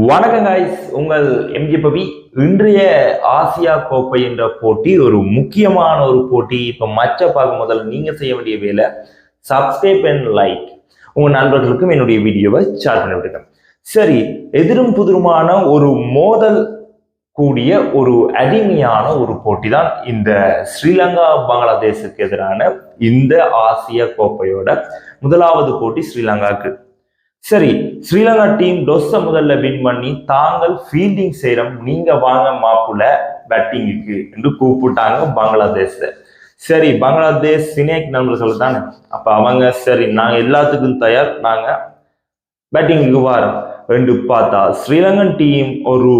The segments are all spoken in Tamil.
வணக்கம் காய்ஸ் உங்கள் எம்ஜி பவி. இன்றைய ஆசியா கோப்பை என்ற போட்டி ஒரு முக்கியமான ஒரு போட்டி. இப்போ மச்ச பார்க்கும் முதல் நீங்கள் செய்ய வேண்டிய வேலை சப்ஸ்கிரைப் அண்ட் லைக் உங்கள் நண்பர்களுக்கும் என்னுடைய வீடியோவை ஷேர் பண்ணி விடுங்க. சரி எதிரும் புதிருமான ஒரு மோதல் கூடிய ஒரு அடிமையான ஒரு போட்டி தான் இந்த ஸ்ரீலங்கா பங்களாதேஷுக்கு எதிரான இந்த ஆசிய கோப்பையோட முதலாவது போட்டி ஸ்ரீலங்காவுக்கு சரி ஸ்ரீலங்கா டீம் டொஸ்ஸ முதல்ல வின் பண்ணி தாங்கள் ஃபீல்டிங் செய்யறோம் நீங்க வாங்க மாப்புல பேட்டிங்குக்கு என்று கூப்பிட்டாங்க பங்களாதேஷ சரி பங்களாதேஷ் சினேக் நண்பர்கள் தானே? அப்ப அவங்க சரி நாங்க எல்லாத்துக்கும் தயார் நாங்க பேட்டிங்குக்கு வரோம் என்று பார்த்தா ஸ்ரீலங்கன் டீம் ஒரு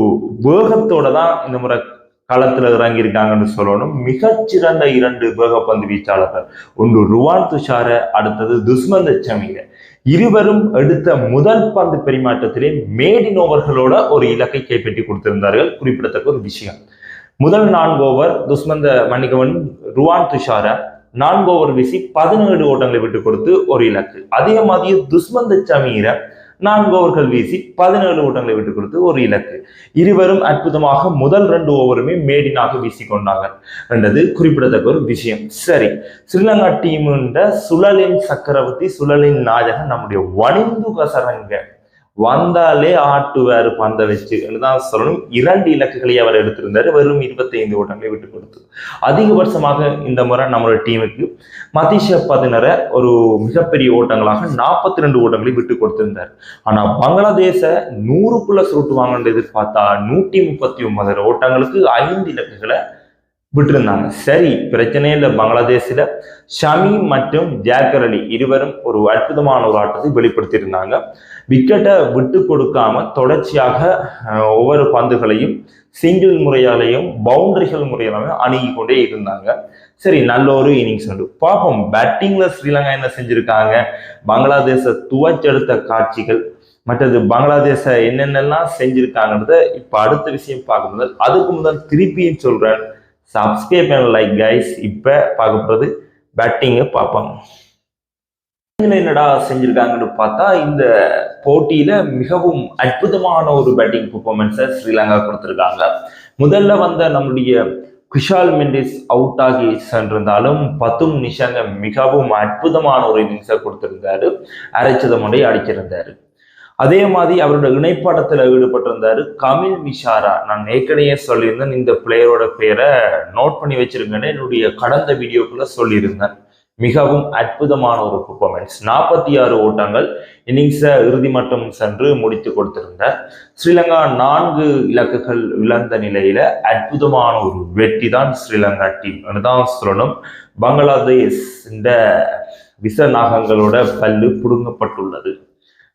வேகத்தோட தான் இந்த முறை களத்தில் இறங்கியிருக்காங்கன்னு சொல்லணும். மிகச்சிறந்த இரண்டு வேகப்பந்து வீச்சாளர்கள். ஒன்று ருவான் துஷார அடுத்தது துஷ்மந்த சமீர. இருவரும் எடுத்த முதல் பந்து பரிமாற்றத்திலே மேடின் ஓவர்களோட ஒரு இலக்கை கைப்பற்றி கொடுத்திருந்தார்கள். குறிப்பிடத்தக்க ஒரு விஷயம். முதல் நான்கு ஓவர் துஷ்மந்த மன்னிகவன் ருவான் துஷார நான்கு ஓவர் வீசி பதினேழு ஓட்டங்களை விட்டு கொடுத்து ஒரு இலக்கு. அதே மாதிரி துஷ்மந்த சமீர நான்கு ஓவர்கள் வீசி பதினேழு ஓட்டங்களை விட்டு கொடுத்து ஒரு இலக்கு. இருவரும் அற்புதமாக முதல் ரெண்டு ஓவருமே மேடினாக வீசி கொண்டார்கள் என்றது குறிப்பிடத்தக்க ஒரு விஷயம். சரி ஸ்ரீலங்கா டீமுன்ற சுழலின் சக்கரவர்த்தி சுழலின் நாயகன் நம்முடைய வணிந்து கசரங்க வந்தாலே ஆட்டுவார் பந்த வச்சு தான் சொல்லணும். இரண்டு இலக்குகளை அவர் எடுத்திருந்தாரு. வெறும் இருபத்தி ஐந்து ஓட்டங்களை விட்டு கொடுத்து. அதிகபட்சமாக இந்த முறை நம்மளோட டீமுக்கு மதிஷ பதினர ஒரு மிகப்பெரிய ஓட்டங்களாக நாற்பத்தி ரெண்டு ஓட்டங்களை விட்டு கொடுத்திருந்தார். ஆனா பங்களாதேச நூறுக்குள்ள சுருட்டுவாங்கன்னு எதிர்பார்த்தா நூற்றி முப்பத்தி ஒன்பது ஓட்டங்களுக்கு ஐந்து இலக்குகளை விட்டிருந்தாங்க. சரி பிரச்சனையே இல்லை. பங்களாதேஷில் ஷமி மற்றும் ஜாக்கர் அலி இருவரும் ஒரு அற்புதமான ஒரு ஆட்டத்தை வெளிப்படுத்தியிருந்தாங்க. விக்கெட்டை விட்டு கொடுக்காம தொடர்ச்சியாக ஒவ்வொரு பந்துகளையும் சிங்கிள் முறையாலையும் பவுண்டரிகள் முறையாலையும் அணுகி கொண்டே இருந்தாங்க. சரி நல்ல ஒரு இன்னிங்ஸ் உண்டு. பார்ப்போம். பேட்டிங்ல ஸ்ரீலங்கா என்ன செஞ்சிருக்காங்க? பங்களாதேஷை துவச்செடுத்த காட்சிகள் மற்றது பங்களாதேஷை என்னென்னலாம் செஞ்சிருக்காங்கன்றத இப்போ அடுத்த விஷயம் பார்க்க முதல் அதுக்கு முதல் திருப்பியும் சொல்றேன். சப்ஸ்கிரைப் அண்ட் லைக் கைஸ் இப்போ பார்க்க போகிறது பேட்டிங்கை பார்ப்போம். என்னடா செஞ்சிருக்காங்கன்னு பார்த்தா இந்த போட்டியில மிகவும் அற்புதமான ஒரு பேட்டிங் பெர்ஃபார்மன்ஸை ஸ்ரீலங்கா கொடுத்துருக்காங்க. முதல்ல வந்த நம்முடைய குஷால் மெண்டிஸ் அவுட் ஆகி சென்றிருந்தாலும் பத்தும் நிஷாங்க மிகவும் அற்புதமான ஒரு இன்னிங்ஸை கொடுத்துருந்தாரு. அரைச்சதம் ஒன்றை அடிச்சிருந்தாரு. அதே மாதிரி அவரோட இணைப்பாட்டத்தில் ஈடுபட்டிருந்தாரு கமில் மிஷாரா. நான் ஏற்கனவே சொல்லியிருந்தேன் இந்த பிளேயரோட பேரை நோட் பண்ணி வச்சிருக்கேன்னு என்னுடைய கடந்த வீடியோக்குள்ள சொல்லியிருந்தேன். மிகவும் அற்புதமான ஒரு பெர்ஃபார்மன்ஸ் நாற்பத்தி ஆறு ஓட்டங்கள் இன்னிங்ஸை இறுதி மட்டும் சென்று முடித்து கொடுத்திருந்தார். ஸ்ரீலங்கா நான்கு இலக்குகள் இழந்த நிலையில அற்புதமான ஒரு வெற்றி தான் ஸ்ரீலங்கா டீம் தான் சொல்லணும். பங்களாதேஷ் இந்த விசநாகங்களோட பல்லு புடுங்கப்பட்டுள்ளது.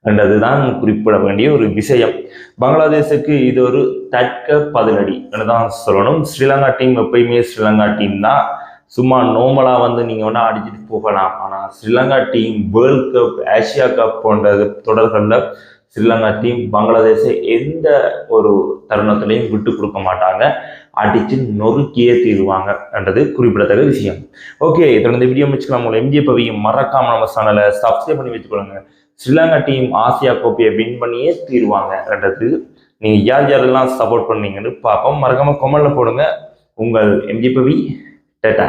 என்றதுதான் குறிப்பிட வேண்டிய ஒரு விஷயம். பங்களாதேஷுக்கு இது ஒரு தட்க பதிலடி. தான் சொல்லணும் ஸ்ரீலங்கா டீம் எப்பயுமே ஸ்ரீலங்கா டீம் தான். சும்மா நோமலாக வந்து நீங்கள் வேணால் அடிச்சுட்டு போகலாம். ஆனால் Sri Lanka team world cup Asia cup போன்ற தொடர்களில் ஸ்ரீலங்கா டீம் பங்களாதேஷை எந்த ஒரு தருணத்திலையும் விட்டு கொடுக்க மாட்டாங்க. அடித்து நொறுக்கியே தீருவாங்க என்றது குறிப்பிடத்தக்க விஷயம். ஓகே தொடர்ந்து வீடியோ முடிச்சுக்கலாம். உங்களை எம்ஜி பவியும் மறக்காம நம்ம சேனலை சப்ஸ்கிரைப் பண்ணி வச்சுக்கொள்ளுங்க ஸ்ரீலங்கா டீம் ஆசியா கோப்பையை வின் பண்ணியே தீருவாங்கன்றது நீங்கள் யார் யாரெல்லாம் சப்போர்ட் பண்ணீங்கன்னு பார்ப்போம். மறக்காமல் கொமெண்ட்ல போடுங்க. உங்கள் எம்ஜி பவி டேட்டா